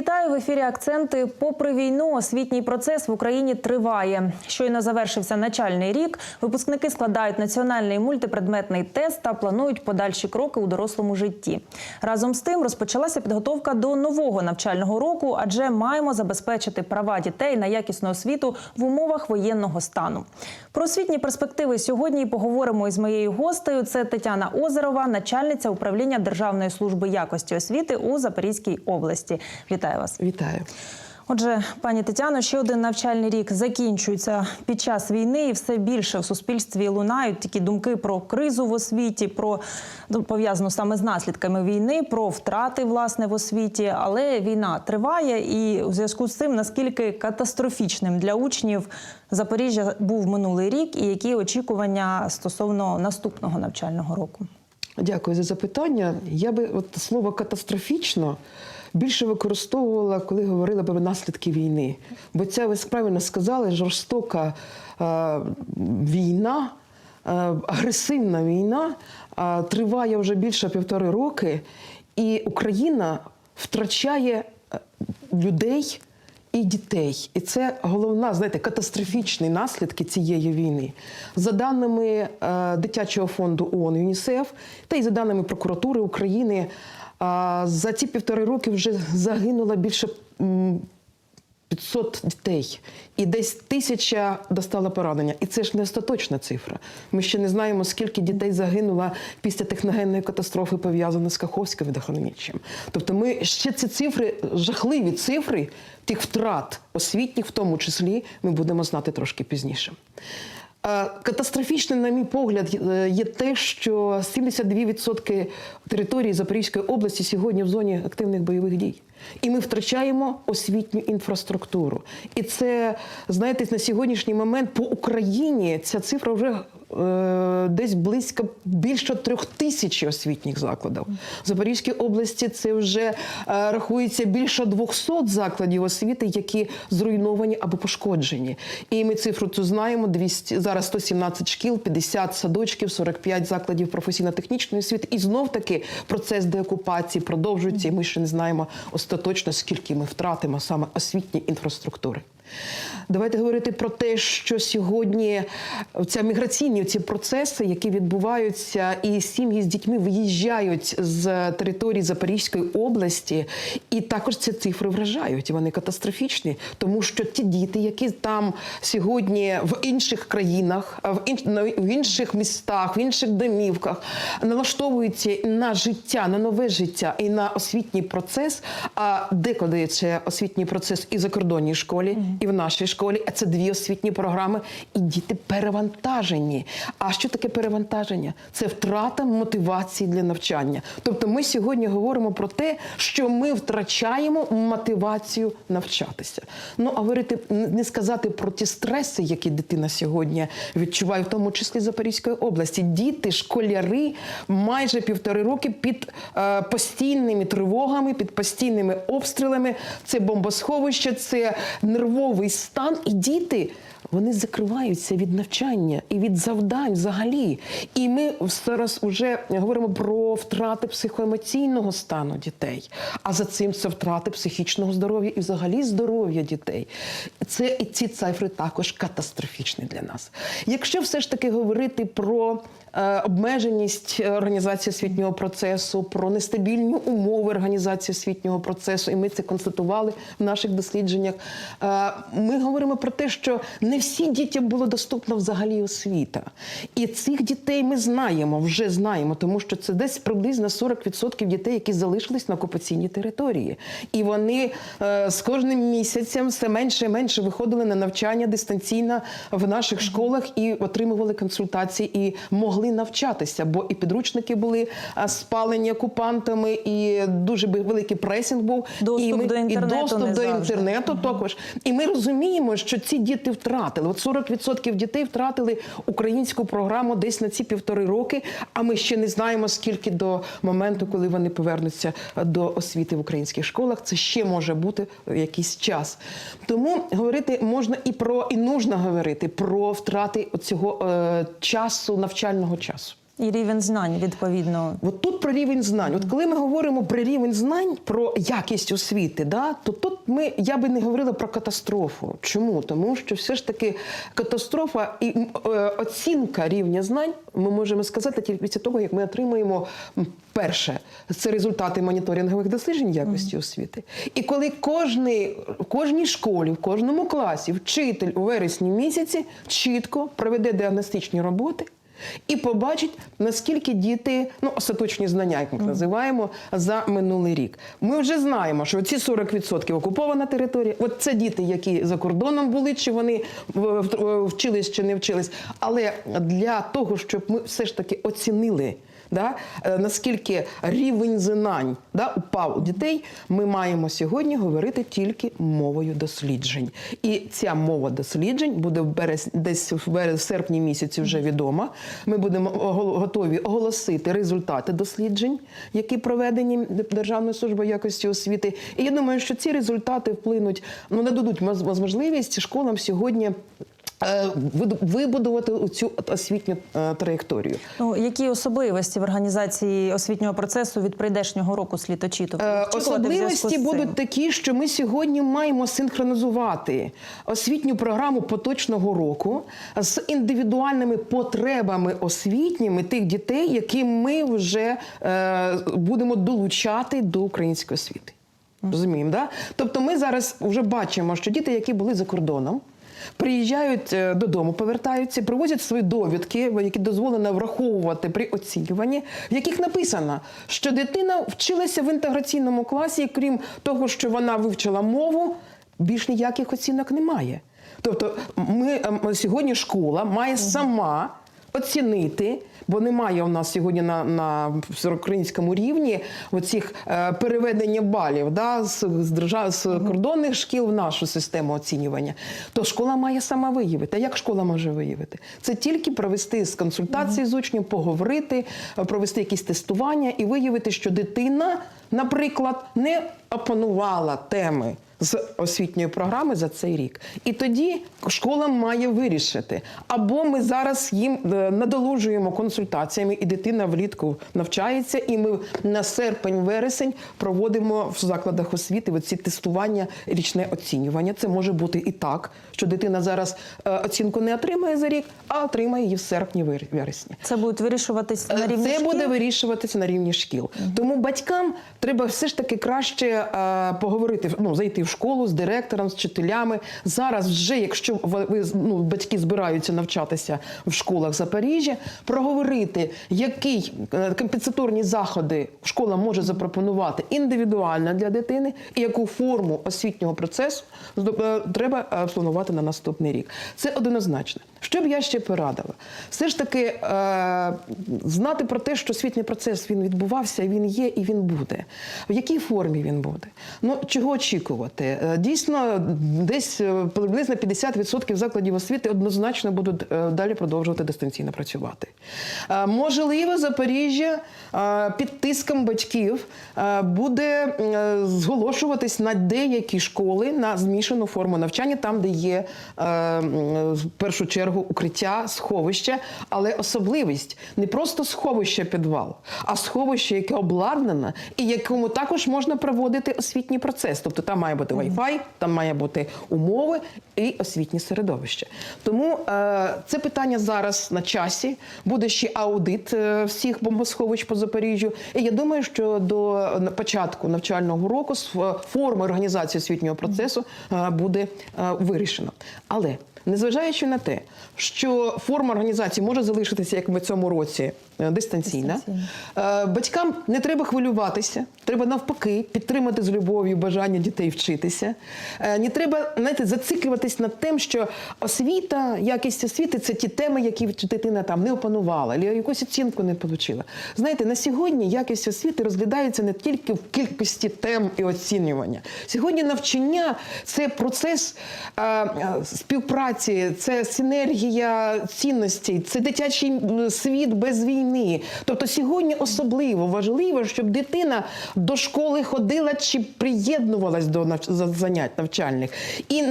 Вітаю в ефірі. Акценти. Попри війну, освітній процес в Україні триває. Щойно завершився начальний рік. Випускники складають національний мультипредметний тест та планують подальші кроки у дорослому житті. Разом з тим розпочалася підготовка до нового навчального року, адже маємо забезпечити права дітей на якісну освіту в умовах воєнного стану. Про освітні перспективи сьогодні поговоримо із моєю гостею. Це Тетяна Озерова, начальниця управління Державної служби якості освіти у Запорізькій області. Вітаю вас. Вітаю. Отже, пані Тетяно, ще один навчальний рік закінчується під час війни, і все більше в суспільстві лунають такі думки про кризу в освіті, про ну, пов'язану саме з наслідками війни, про втрати власне в освіті. Але війна триває, і у зв'язку з цим наскільки катастрофічним для учнів Запоріжжя був минулий рік, і які очікування стосовно наступного навчального року. Дякую за запитання. Я би от слово катастрофічно більше використовувала, коли говорила про наслідки війни. Бо це ви правильно сказали, жорстока е, війна, е, агресивна війна е, триває вже більше півтори роки, і Україна втрачає е, людей. І дітей, і це головна, знаєте, катастрофічні наслідки цієї війни. За даними е, дитячого фонду ООН ЮНІСЕФ, та й за даними прокуратури України, за ці півтори роки вже загинуло більше м, 500 дітей, і десь тисяча достала поранення. І це ж не остаточна цифра. Ми ще не знаємо, скільки дітей загинуло після техногенної катастрофи, пов'язаної з Каховським водохранилищем. Тобто, ми ще ці цифри, жахливі цифри тих втрат освітніх, в тому числі, ми будемо знати трошки пізніше. Е, Катастрофічним, на мій погляд, е, є те, що 72% території Запорізької області сьогодні в зоні активних бойових дій. І ми втрачаємо освітню інфраструктуру. І це, знаєте, на сьогоднішній момент по Україні ця цифра вже е, десь близько більше трьох тисяч освітніх закладів. В Запорізькій області це вже е, рахується більше 200 закладів освіти, які зруйновані або пошкоджені. І ми цифру цю знаємо: 200, зараз 117 шкіл, 50 садочків, 45 закладів професійно-технічної освіти. І знов таки процес деокупації продовжується. І ми ще не знаємо остаточно, скільки ми втратимо саме освітньої інфраструктури. Давайте говорити про те, що сьогодні ця міграційні ці процеси, які відбуваються, і сім'ї з дітьми виїжджають з території Запорізької області, і також ці цифри вражають. Вони катастрофічні, тому що ті діти, які там сьогодні в інших країнах, в інш- інших містах, в інших домівках налаштовуються на життя, на нове життя і на освітній процес. А деколи це освітній процес і закордонній школі, і в нашій школі. Це дві освітні програми, і діти перевантажені. А що таке перевантаження? Це втрата мотивації для навчання. Тобто, ми сьогодні говоримо про те, що ми втрачаємо мотивацію навчатися. Ну а говорити не сказати про ті стреси, які дитина сьогодні відчуває, в тому числі Запорізької області. Діти, школяри майже півтори роки під е, постійними тривогами, під постійними обстрілами. Це бомбосховище, це нервовий стан. І діти вони закриваються від навчання і від завдань взагалі. І ми зараз вже говоримо про втрати психоемоційного стану дітей. А за цим це втрати психічного здоров'я і взагалі здоров'я дітей. Це і ці цифри також катастрофічні для нас. Якщо все ж таки говорити про обмеженість організації освітнього процесу, про нестабільні умови організації освітнього процесу, і ми це констатували в наших дослідженнях. Е, Ми говоримо про те, що не всім дітям було доступна взагалі освіта. І цих дітей ми знаємо, вже знаємо, тому що це десь приблизно 40% дітей, які залишились на окупаційній території. І вони е, з кожним місяцем все менше і менше виходили на навчання дистанційно в наших школах і отримували консультації і могли навчатися, бо і підручники були спалені окупантами, і дуже великий пресінг був. Доступ і ми, до інтернету і доступ до інтернету також. І ми розуміємо, що ці діти втратили. От 40% дітей втратили українську програму десь на ці півтори роки. А ми ще не знаємо скільки до моменту, коли вони повернуться до освіти в українських школах. Це ще може бути якийсь час. Тому говорити можна і про і нужно говорити про втрати цього е, часу навчального часу. І рівень знань відповідно. От тут про рівень знань. От коли ми говоримо про рівень знань, про якість освіти, да, то тут ми я би не говорила про катастрофу. Чому? Тому що все ж таки катастрофа і м, е, оцінка рівня знань ми можемо сказати тільки після того, як ми отримаємо перше це результати моніторингових досліджень якості освіти. І коли кожний, в кожній школі, в кожному класі вчитель у вересні місяці чітко проведе діагностичні роботи. І побачить, наскільки діти, ну остаточні знання, як ми називаємо, за минулий рік. Ми вже знаємо, що ці 40% окупована територія. От це діти, які за кордоном були, чи вони вчились чи не вчились. Але для того, щоб ми все ж таки оцінили. Да, е, наскільки рівень знань да, упав у дітей, ми маємо сьогодні говорити тільки мовою досліджень. І ця мова досліджень буде в берез, десь в серпні місяці вже відома. Ми будемо готові оголосити результати досліджень, які проведені Державною службою якості освіти. І я думаю, що ці результати вплинуть, ну нададуть можливість школам сьогодні. Е, Вибудувати цю освітню е, траєкторію. Ну які особливості в організації освітнього процесу від прийдешнього року слід очікувати? Е, в зв'язку Особливості будуть такі, що ми сьогодні маємо синхронізувати освітню програму поточного року з індивідуальними потребами освітніми тих дітей, які ми вже е, будемо долучати до української освіти. Розуміємо, да? Тобто, ми зараз вже бачимо, що діти, які були за кордоном. Приїжджають е, додому, повертаються, привозять свої довідки, які дозволено враховувати при оцінюванні, в яких написано, що дитина вчилася в інтеграційному класі, крім того, що вона вивчила мову, більш ніяких оцінок немає. Тобто, ми сьогодні школа має сама оцінити, бо немає у нас сьогодні на, на всеукраїнському рівні оцих е, переведення балів да, з, з, держав, з кордонних шкіл в нашу систему оцінювання. То школа має сама виявити. А як школа може виявити? Це тільки провести з консультації з учнем, поговорити, е, провести якісь тестування і виявити, що дитина, наприклад, не опанувала теми з освітньої програми за цей рік. І тоді школа має вирішити. Або ми зараз їм е, надолужуємо консультаціями, і дитина влітку навчається, і ми на серпень-вересень проводимо в закладах освіти оці тестування, річне оцінювання. Це може бути і так, що дитина зараз е, оцінку не отримає за рік, а отримає її в серпні-вересні. Це будуть вирішуватись на рівні Це шкіл? буде вирішуватися на рівні шкіл. Тому батькам треба все ж таки краще е, поговорити, ну зайти в школу з директором, з вчителями. Зараз, вже, якщо ви ну, батьки збираються навчатися в школах Запоріжжя, проговорити, які е, компенсаторні заходи школа може запропонувати індивідуально для дитини, і яку форму освітнього процесу е, треба е, планувати на наступний рік. Це однозначно. Що б я ще порадила? Все ж таки е, знати про те, що освітній процес він відбувався, він є і він буде. В якій формі він буде? Ну чого очікувати? Е, Дійсно, десь е, приблизно 50% закладів освіти однозначно будуть е, далі продовжувати дистанційно працювати. Можливо, Запоріжжя під тиском батьків буде зголошуватись на деякі школи на змішану форму навчання, там, де є в першу чергу укриття, сховище, але особливість не просто сховище підвал, а сховище, яке обладнане і якому також можна проводити освітній процес. Тобто там має бути Wi-Fi, там має бути умови і освітнє середовище. Тому е, це питання зараз на часі. Буде ще аудит е, всіх бомбосховищ по Запоріжжю. І я думаю, що до початку навчального року е, форми організації освітнього процесу е, буде е, вирішено. Але Незважаючи на те, що форма організації може залишитися, як в цьому році, е, дистанційна, Дистанційно. Е, Батькам не треба хвилюватися, треба навпаки підтримати з любов'ю бажання дітей вчитися. Е, Не треба знаєте, зациклюватись над тим, що освіта, якість освіти це ті теми, які дитина там не опанувала, або якусь оцінку не отримала. Знаєте, на сьогодні якість освіти розглядається не тільки в кількості тем і оцінювання. Сьогодні навчання це процес е, е, співпраці це синергія цінностей, це дитячий світ без війни. Тобто сьогодні особливо важливо, щоб дитина до школи ходила чи приєднувалась до занять навчальних. І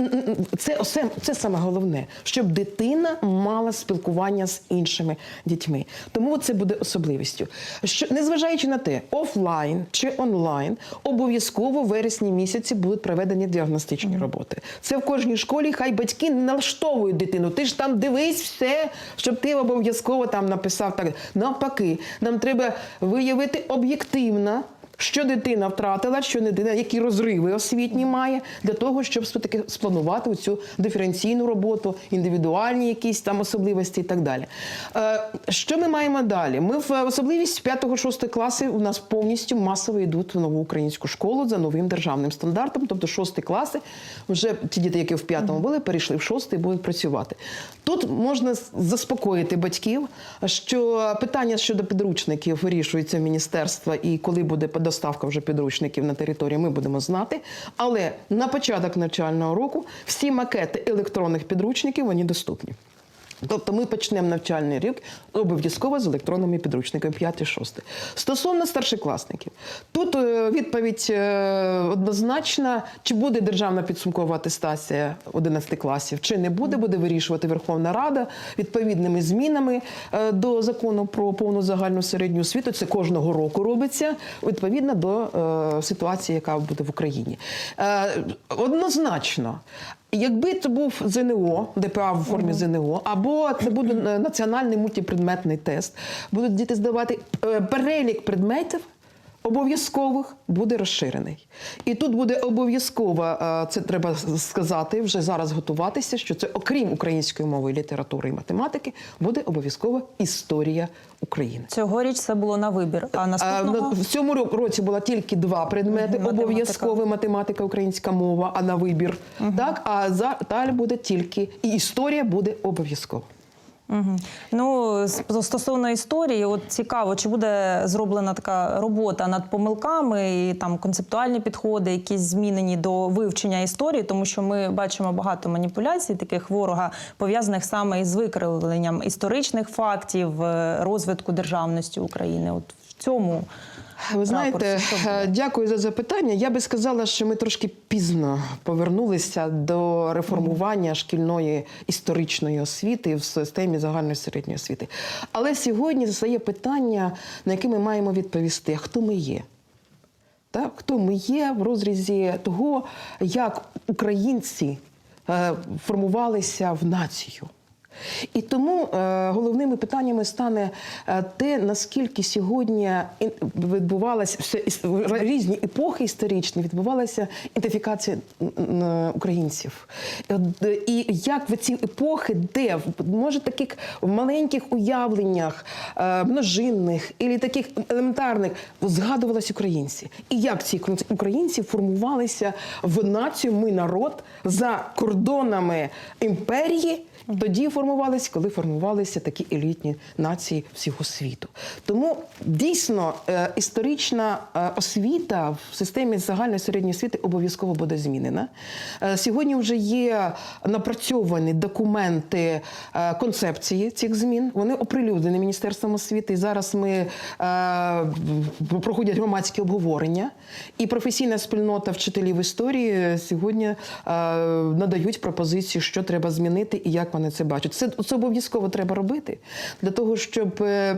це, осе- це саме головне, щоб дитина мала спілкування з іншими дітьми. Тому це буде особливістю. Що незважаючи на те, офлайн чи онлайн, обов'язково в вересні місяці будуть проведені діагностичні роботи. Це в кожній школі. Хай батьки не налаштовують дитину. Ти ж там дивись все, щоб ти обов'язково там написав так. Навпаки, нам треба виявити об'єктивно. Що дитина втратила, що не дитина, які розриви освітні має для того, щоб все-таки спланувати цю диференційну роботу, індивідуальні якісь там особливості і так далі. Е, що ми маємо далі? Ми в особливість 5-6 класи у нас повністю масово йдуть в нову українську школу за новим державним стандартом. Тобто 6 класи вже ті діти, які в 5-му були, перейшли в 6 і будуть працювати. Тут можна заспокоїти батьків, що питання щодо підручників вирішується в міністерства, і коли буде доставка вже підручників на територію, ми будемо знати. Але на початок навчального року всі макети електронних підручників вони доступні. Тобто ми почнемо навчальний рік обов'язково з електронними підручниками 5-6. Стосовно старшокласників, тут е, відповідь е, однозначна, чи буде державна підсумкова атестація 11 класів, чи не буде, буде вирішувати Верховна Рада відповідними змінами е, до закону про повну загальну середню освіту. Це кожного року робиться відповідно до ситуації, яка буде в Україні. Однозначно. Якби це був ЗНО, ДПА в формі ЗНО, або це буде е, національний мультипредметний тест, будуть діти здавати е, перелік предметів. Обов'язкових буде розширений, і тут буде обов'язково е, це треба сказати вже зараз готуватися. Що це окрім української мови, літератури і математики, буде обов'язково історія України. Цьогоріч це було на вибір. А А, наступного в цьому році було тільки два предмети: Мгм, обов'язково математика, українська мова, а на вибір. Так, а за далі буде тільки і історія буде обов'язково. Угу. Ну, стосовно історії, от цікаво, чи буде зроблена така робота над помилками і там концептуальні підходи, якісь змінені до вивчення історії, тому що ми бачимо багато маніпуляцій таких ворога, пов'язаних саме із викривленням історичних фактів, е, розвитку державності України. От в цьому Ви знаєте, е, дякую за запитання. Я би сказала, що ми трошки пізно повернулися до реформування шкільної історичної освіти в системі загальної середньої освіти. Але сьогодні стає питання, на яке ми маємо відповісти: хто ми є? Так, хто ми є в розрізі того, як українці е, формувалися в націю. І тому е, головними питаннями стане е, те, наскільки сьогодні відбувалася все різні епохи історичні відбувалася ідентифікація українців. Е, І як в ці епохи, де може таких маленьких уявленнях множинних і таких елементарних згадувалися українці, і як ці українці формувалися в націю, ми народ за кордонами імперії. Тоді формувалися, коли формувалися такі елітні нації всього світу. Тому дійсно е, історична е, освіта в системі загальної середньої освіти обов'язково буде змінена. Е, Сьогодні вже є напрацьовані документи концепції цих змін. Вони оприлюднені Міністерством освіти. І зараз ми проходять громадські обговорення, і професійна спільнота вчителів історії сьогодні надають пропозиції, що треба змінити і як вони це бачать. Це, це обов'язково треба робити для того, щоб е, е,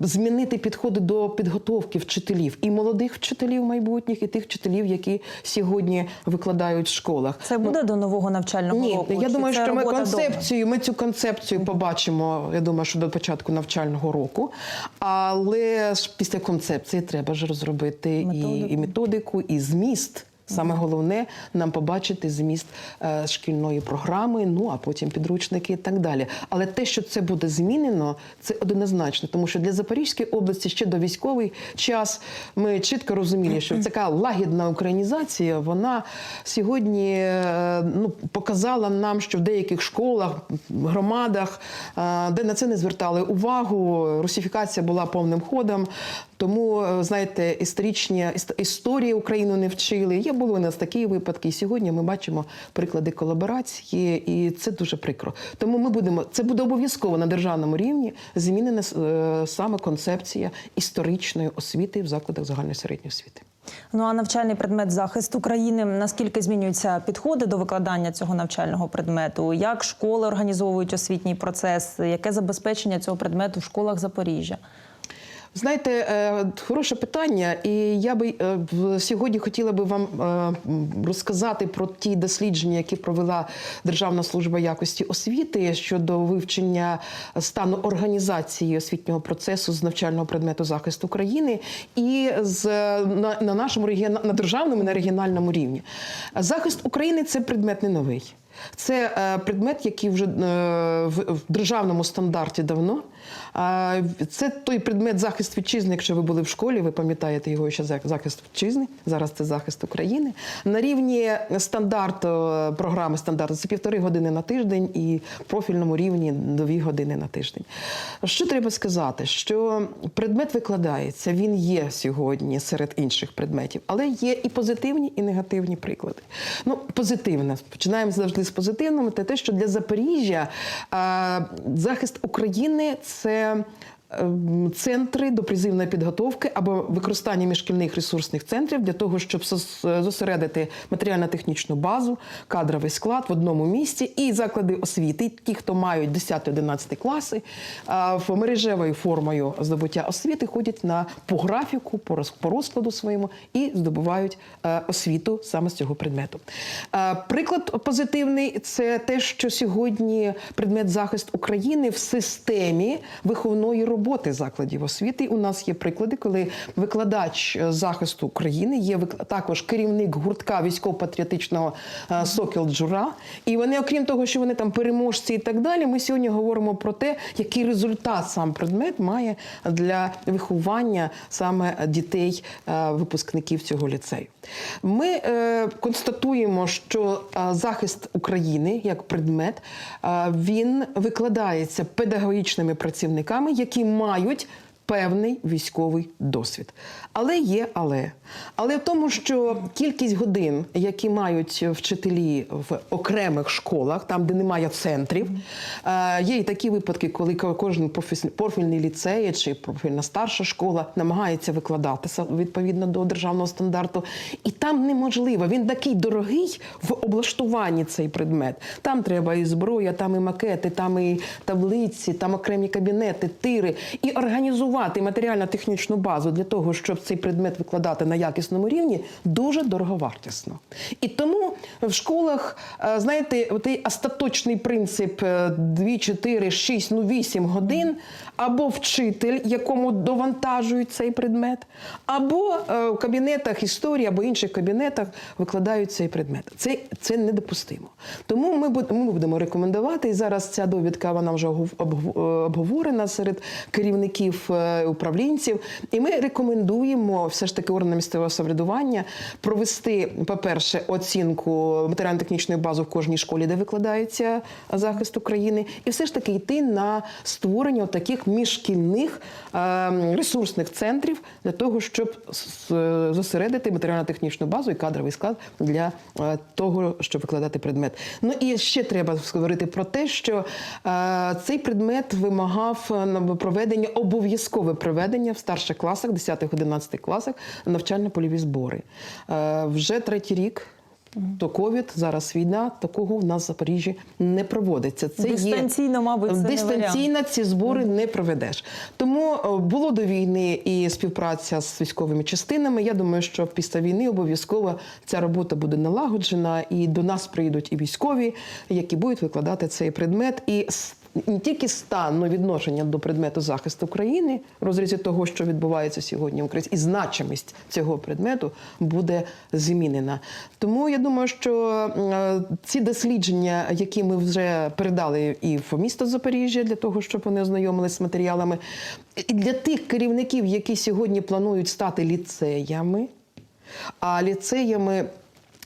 змінити підходи до підготовки вчителів і молодих вчителів майбутніх, і тих вчителів, які сьогодні викладають в школах. це буде до нового навчального Ні, року. я Чи думаю, що ми концепцію, ми цю концепцію побачимо. Я думаю, що до початку навчального року. Але ж після концепції треба ж розробити і, і методику, і зміст. Саме головне нам побачити зміст е, шкільної програми, ну а потім підручники і так далі. Але те, що це буде змінено, це однозначно, тому що для Запорізької області ще до військовий час ми чітко розуміли, що така лагідна українізація, вона сьогодні е, ну, показала нам, що в деяких школах, громадах, е, де на це не звертали увагу, русифікація була повним ходом. Тому, е, знаєте, історичні іс- історії Україну не вчили. Є були у нас такі випадки. І сьогодні ми бачимо приклади колаборації, і це дуже прикро. Тому ми будемо це буде обов'язково на державному рівні змінена е, саме концепція історичної освіти в закладах загальної середньої освіти. Ну а навчальний предмет захист України. Наскільки змінюються підходи до викладання цього навчального предмету? Як школи організовують освітній процес? Яке забезпечення цього предмету в школах Запоріжжя? Знаєте, е, хороше питання, і я би е, сьогодні хотіла би вам е, розказати про ті дослідження, які провела Державна служба якості освіти щодо вивчення стану організації освітнього процесу з навчального предмету захист України і з на, на нашому на державному на регіональному рівні. Захист України це предмет не новий. Це предмет, який вже в державному стандарті давно. Це той предмет захист вітчизни. Якщо ви були в школі, ви пам'ятаєте його ще захист вітчизни. Зараз це захист України. На рівні стандарту е, програми стандарту це півтори години на тиждень і профільному рівні дві години на тиждень. Що треба сказати? Що предмет викладається, він є сьогодні серед інших предметів, але є і позитивні, і негативні приклади. Ну, позитивне. Починаємо завжди з позитивного. Це те, що для Запоріжжя захист України це. Ем, Центри до призивної підготовки або використання міжшкільних ресурсних центрів для того, щоб зосередити матеріально-технічну базу, кадровий склад в одному місці і заклади освіти, ті, хто мають 10-11 класи, в мережевою формою здобуття освіти ходять на по графіку, по роз- розкладу своєму і здобувають е, освіту саме з цього предмету. Е, Приклад позитивний це те, що сьогодні предмет захист України в системі виховної роботи закладів освіти. У нас є приклади, коли викладач е, захисту України є також керівник гуртка військово-патріотичного е, Сокіл Джура. І вони, окрім того, що вони там переможці і так далі, ми сьогодні говоримо про те, який результат сам предмет має для виховання саме дітей е, випускників цього ліцею. Ми констатуємо, що захист України як предмет він викладається педагогічними працівниками, які мають певний військовий досвід. Але є але. Але в тому, що кількість годин, які мають вчителі в окремих школах, там, де немає центрів, е, є і такі випадки, коли кожен профільний ліцей чи профільна старша школа намагається викладати са- відповідно до державного стандарту. І там неможливо. Він такий дорогий в облаштуванні цей предмет. Там треба і зброя, там і макети, там і таблиці, там окремі кабінети, тири. І організувати матеріально-технічну базу для того, щоб цей предмет викладати на якісному рівні, дуже дороговартісно. І тому в школах, е, знаєте, отей остаточний принцип е, 2, 4, 6, ну 8 годин, або вчитель, якому довантажують цей предмет, або е, в кабінетах історії або інших кабінетах викладають цей предмет. Це, це недопустимо. Тому ми, будемо рекомендувати, і зараз ця довідка вона вже е, обговорена серед керівників управлінців. І ми рекомендуємо все ж таки органам місцевого самоврядування провести, по-перше, оцінку матеріально-технічної бази в кожній школі, де викладається захист України, і все ж таки йти на створення таких міжшкільних е, ресурсних центрів для того, щоб е, зосередити матеріально-технічну базу і кадровий склад для е, того, щоб викладати предмет. Ну і ще треба говорити про те, що е, цей предмет вимагав е, проведення обов'язкове проведення в старших класах, 10-11 класах навчально-польові збори. Е, вже третій рік. То ковід, зараз війна, такого в нас в Запоріжжі не проводиться. Це Дистанційно, мабуть, це не дистанційно ці збори не проведеш. Тому е, було до війни і співпраця з військовими частинами. Я думаю, що після війни обов'язково ця робота буде налагоджена, і до нас прийдуть і військові, які будуть викладати цей предмет. І не тільки стан, но відношення до предмету захисту України в розрізі того, що відбувається сьогодні в Україні, і значимість цього предмету буде змінена. Тому я думаю, що е, ці дослідження, які ми вже передали і в місто Запоріжжя, для того, щоб вони ознайомилися з матеріалами, і для тих керівників, які сьогодні планують стати ліцеями, а ліцеями.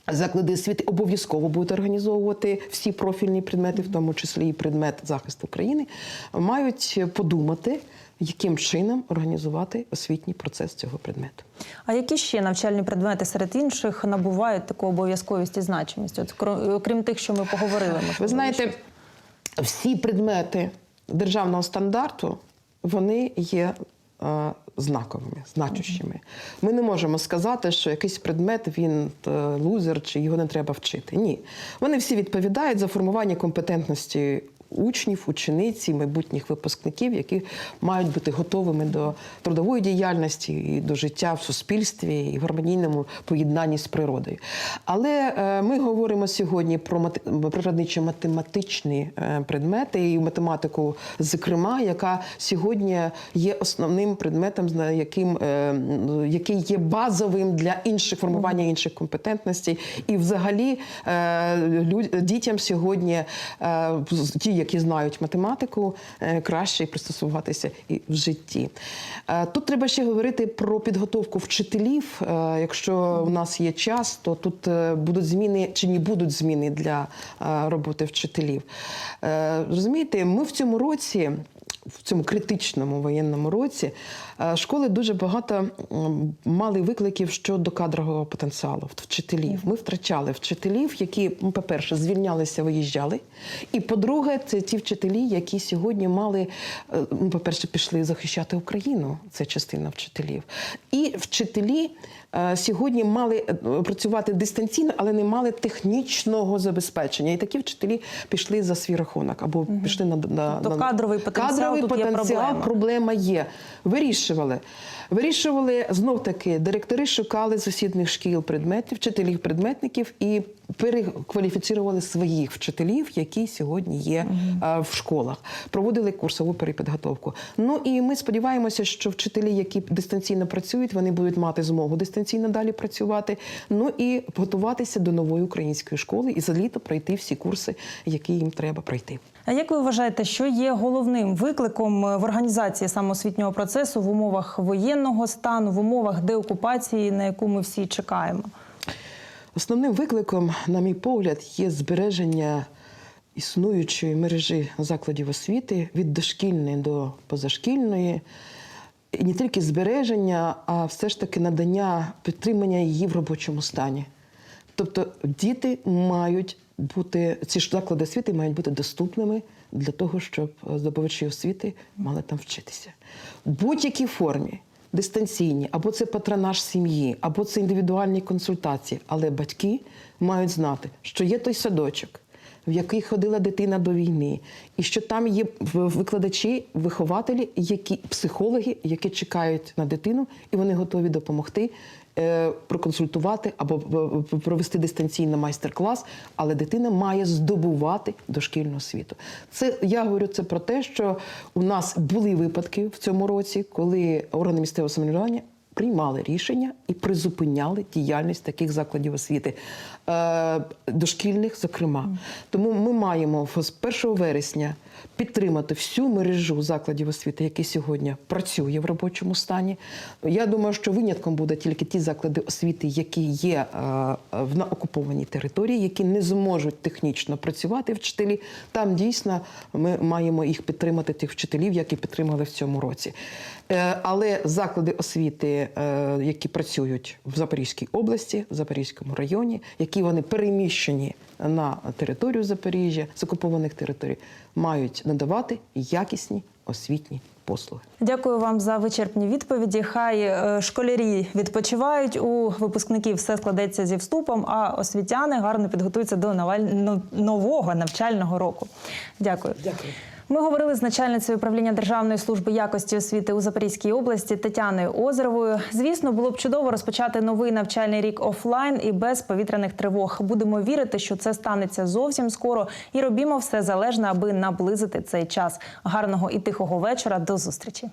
Заклади освіти обов'язково будуть організовувати всі профільні предмети, в тому числі і предмет захисту України, мають подумати яким чином організувати освітній процес цього предмету. А які ще навчальні предмети серед інших набувають таку обов'язковість і значимість? От окрім тих, що ми поговорили, можливо, Ви знаєте, всі предмети державного стандарту вони є знаковими, значущими. Ми не можемо сказати, що якийсь предмет він е, лузер чи його не треба вчити. Ні. Вони всі відповідають за формування компетентності. Учнів, учениць і майбутніх випускників, які мають бути готовими до трудової діяльності і до життя в суспільстві і в гармонійному поєднанні з природою. Але е, ми говоримо сьогодні про мати- природничо-математичні е, предмети і математику, зокрема, яка сьогодні є основним предметом, яким, е, який є базовим для інших формування інших компетентностей. І взагалі дітям сьогодні, ті, які знають математику, е, краще пристосуватися і в житті. Е, Тут треба ще говорити про підготовку вчителів. Е, Якщо у нас є час, то тут будуть зміни чи не будуть зміни для роботи вчителів. Розумієте, ми в цьому році. В цьому критичному воєнному році е, школи дуже багато мали викликів щодо кадрового потенціалу вчителів. Ми втрачали вчителів, які, по-перше, звільнялися, виїжджали. І по-друге, це ті вчителі, які сьогодні мали, е, по-перше, пішли захищати Україну. Це частина вчителів. І вчителі е, сьогодні мали працювати дистанційно, але не мали технічного забезпечення. І такі вчителі пішли за свій рахунок або пішли на, на, Тобто на кадровий потенціал кадровий тут є потенціал, проблема. проблема є. Вирішували. Вирішували знов таки, директори шукали з сусідних шкіл предметів, вчителів предметників і перекваліфіцірували своїх вчителів, які сьогодні є а, в школах. Проводили курсову перепідготовку. Ну і ми сподіваємося, що вчителі, які дистанційно працюють, вони будуть мати змогу дистанційно далі працювати. Ну і готуватися до нової української школи і за літо пройти всі курси, які їм треба пройти. Як ви вважаєте, що є головним викликом в організації самоосвітнього процесу в умовах воєнного стану, в умовах деокупації, на яку ми всі чекаємо? Основним викликом, на мій погляд, є збереження існуючої мережі закладів освіти від дошкільної до позашкільної. І не тільки збереження, а все ж таки надання підтримання її в робочому стані. Тобто діти мають бути, ці ж заклади освіти мають бути доступними для того, щоб здобувачі освіти мали там вчитися. В будь-якій формі, дистанційні, або це патронаж сім'ї, або це індивідуальні консультації. Але батьки мають знати, що є той садочок, в який ходила дитина до війни, і що там є викладачі, вихователі, які психологи, які чекають на дитину, і вони готові допомогти. е, Проконсультувати або е, провести дистанційно майстер-клас, але дитина має здобувати дошкільну освіту. Це я говорю це про те, що у нас були випадки в цьому році, коли органи місцевого самоврядування приймали рішення і призупиняли діяльність таких закладів освіти, е, дошкільних, зокрема. Тому ми маємо з 1 вересня підтримати всю мережу закладів освіти, які сьогодні працює в робочому стані. Я думаю, що винятком буде тільки ті заклади освіти, які є е, в на окупованій території, які не зможуть технічно працювати вчителі. Там дійсно ми маємо їх підтримати, тих вчителів, які підтримали в цьому році. Е, Але заклади освіти, е, які працюють в Запорізькій області, в Запорізькому районі, які вони переміщені на територію Запоріжжя з окупованих територій, мають надавати якісні освітні послуги. Дякую вам за вичерпні відповіді. Хай е, школярі відпочивають у випускників все складеться зі вступом, а освітяни гарно підготуються до наваль- нового навчального року. Дякую. Дякую. Ми говорили з начальницею управління Державної служби якості освіти у Запорізькій області Тетяною Озеровою. Звісно, було б чудово розпочати новий навчальний рік офлайн і без повітряних тривог. Будемо вірити, що це станеться зовсім скоро, і робімо все залежне, аби наблизити цей час. Гарного і тихого вечора. До зустрічі.